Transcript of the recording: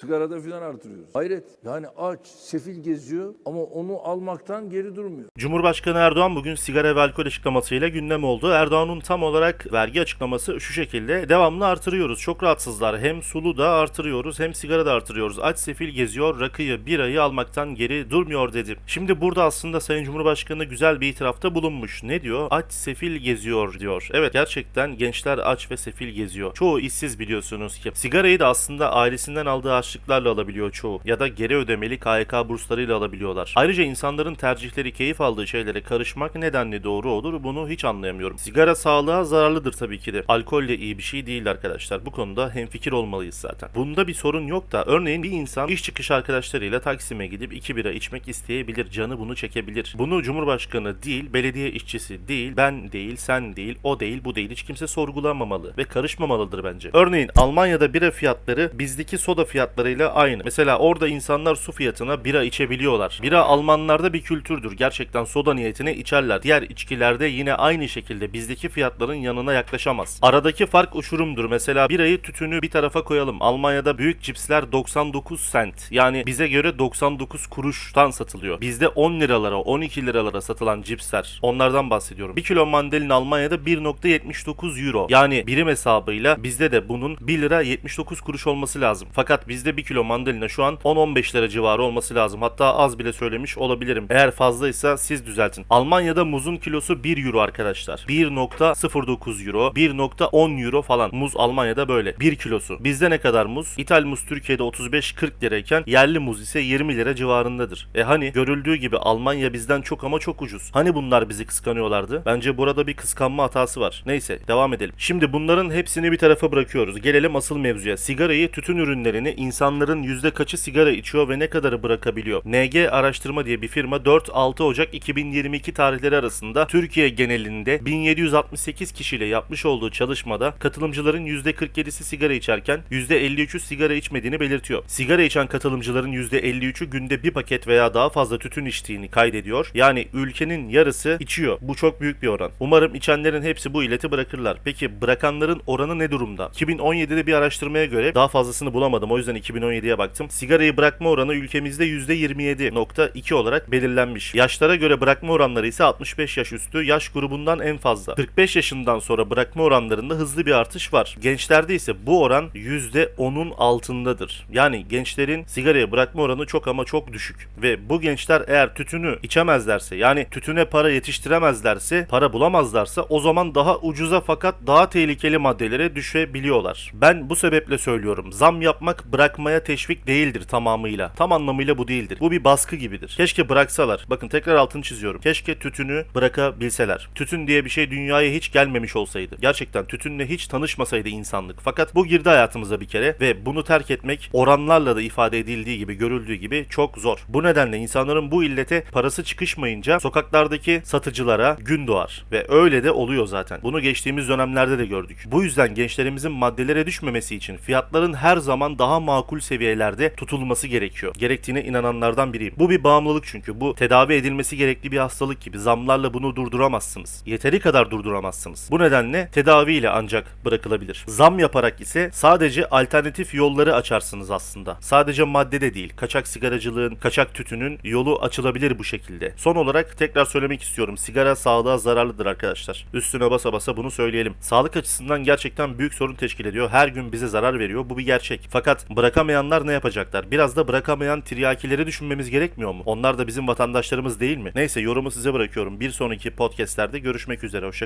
Sigarada filan artırıyoruz. Hayret. Yani aç, sefil geziyor ama onu almaktan geri durmuyor. Cumhurbaşkanı Erdoğan bugün sigara ve alkol açıklamasıyla gündem oldu. Erdoğan'ın tam olarak vergi açıklaması şu şekilde. Devamlı artırıyoruz. Çok rahatsızlar. Hem sulu da artırıyoruz hem sigara da artırıyoruz. Aç sefil geziyor, rakıyı, birayı almaktan geri durmuyor dedi. Şimdi burada aslında Sayın Cumhurbaşkanı güzel bir itirafta bulunmuş. Ne diyor? Aç sefil geziyor diyor. Evet gerçekten gençler aç ve sefil geziyor. Çoğu işsiz biliyorsunuz ki. Sigarayı da aslında ailesinden aldığı harçlıklarla alabiliyor çoğu. Ya da geri ödemeli KYK burslarıyla alabiliyorlar. Ayrıca insanların tercihleri keyif aldığı şeylere karışmak nedenli doğru olur bunu hiç anlayamıyorum. Sigara sağlığa zararlıdır tabii ki de. Alkol de iyi bir şey değil arkadaşlar. Bu konuda hemfikir olmalıyız zaten. Bunda bir sorun yok da örneğin bir insan iş çıkış arkadaşlarıyla Taksim'e gidip iki bira içmek isteyebilir. Canı bunu çekebilir. Bunu Cumhurbaşkanı değil, belediye işçisi değil, ben değil, sen değil, o değil, bu değil. Hiç kimse sorgulamamalı ve karışmamalıdır bence. Örneğin Almanya'da bira fiyatları bizdeki soda fiyatlarıyla aynı. Mesela orada insanlar su fiyatına bira içebiliyorlar. Bira Almanlarda bir kültürdür. Gerçekten soda niyetine içerler. Diğer içkilerde yine aynı şekilde bizdeki fiyatların yanına yaklaşamaz. Aradaki fark uçurumdur. Mesela birayı tütünü bir tarafa koyalım. Almanya'da büyük cipsler 99 cent. Yani bize göre 99 kuruştan satılıyor. Bizde 10 liralara 12 liralara satılan cipsler. Onlardan bahsediyorum. 1 kilo mandalin Almanya'da 1.79 euro. Yani birim hesabıyla bizde de bunun 1 lira 79 kuruş olması lazım. Fakat bizde 1 kilo mandalina şu an 10-15 lira civarı olması lazım. Hatta az bile söylemiş olabilirim. Eğer fazlaysa siz düzeltin. Almanya'da muzun kilosu 1 euro arkadaşlar. 1.09 euro, 1.10 euro falan. Muz Almanya'da böyle. 1 kilosu. Bizde ne kadar muz? İthal muz Türkiye'de 35-40 lirayken yerli muz ise 20 lira civarındadır. E hani görüldüğü gibi Almanya bizden çok ama çok ucuz. Hani bunlar bizi kıskanıyorlardı? Bence burada bir kıskanma hatası var. Neyse devam edelim. Şimdi bunların hepsini bir tarafa bırakıyoruz. Gelelim asıl mevzuya. Sigarayı, tütün ürünlerini insanların yüzde kaçı sigara içiyor ve ne kadarı bırakabiliyor? NG Araştırma diye bir firma 4-6 Ocak 2022 tarihleri arasında Türkiye genelinde 1768 kişiyle yapmış olduğu çalışmada katılımcıların %47'si sigara içerken %53'ü sigara içmediğini belirtiyor. Sigara içen katılımcıların %53'ü günde bir paket veya daha fazla tütün içtiğini kaydediyor. Yani ülkenin yarısı içiyor. Bu çok büyük bir oran. Umarım içenlerin hepsi bu illeti bırakırlar. Peki bırakanların oranı ne durumda? 2017'de bir araştırmaya göre daha fazlasını bulamadım. O yüzden 2017'ye baktım. Sigarayı bırakma oranı ülkemizde %27.2 olarak belirlenmiş. Yaşlara göre bırakma oranları ise 65 yaş üstü yaş grubundan en fazla. 45 yaşından sonra bırakma oranlarında hızlı bir artış var. Gençlerde ise bu oran %10'un altındadır. Yani gençlerin sigaraya bırakma oranı çok ama çok düşük. Ve bu gençler eğer tütünü içemezlerse yani tütüne para yetiştiremezlerse, para bulamazlarsa o zaman daha ucuza fakat daha tehlikeli maddelere düşebiliyorlar. Ben bu sebeple söylüyorum. Zam yapmak bırakmaya teşvik değildir tamamıyla. Tam anlamıyla bu değildir. Bu bir baskı gibidir. Keşke bıraksalar. Bakın tekrar altını çiziyorum. Keşke tütünü bırakabilseler. Tütün diye bir şey dünyaya hiç gelmemiş olsaydı. Gerçekten tütünle hiç tanışmasaydı insanlık. Fakat bu girdi hayatımıza bir kere ve bunu terk etmek oranlarla da ifade edildiği gibi görüldüğü gibi çok zor. Bu nedenle insanların bu illete parası çıkışmayınca sokaklardaki satıcılara gün doğar. Ve öyle de oluyor zaten. Bunu geçtiğimiz dönemlerde de gördük. Bu yüzden gençlerimizin maddelere düşmemesi için fiyatların her zaman daha makul seviyelerde tutulması gerekiyor. Gerektiğine inananlardan biriyim. Bu bir bağımlılık çünkü. Bu tedavi edilmesi gerekli bir hastalık gibi. Zamlarla bunu durduramazsınız. Yeteri kadar durduramazsınız. Bu nedenle tedaviyle ancak bırakılabilir. Zam yaparak ise sadece alternatif yolları açarsınız aslında. Sadece madde de değil. Kaçak sigaracılığın, kaçak tütünün yolu açılabilir bu şekilde. Son olarak tekrar söylemek istiyorum. Sigara sağlığa zararlıdır arkadaşlar. Üstüne basa basa bunu söyleyelim. Sağlık açısından gerçekten büyük sorun teşkil ediyor. Her gün bize zarar veriyor. Bu bir gerçek. Fakat bırakamayanlar ne yapacaklar? Biraz da bırakamayan tiryakileri düşünmemiz gerekmiyor mu? Onlar da bizim vatandaşlarımız değil mi? Neyse yorumu size bırakıyorum. Bir sonraki podcastlerde görüşmek üzere. Hoşçakalın.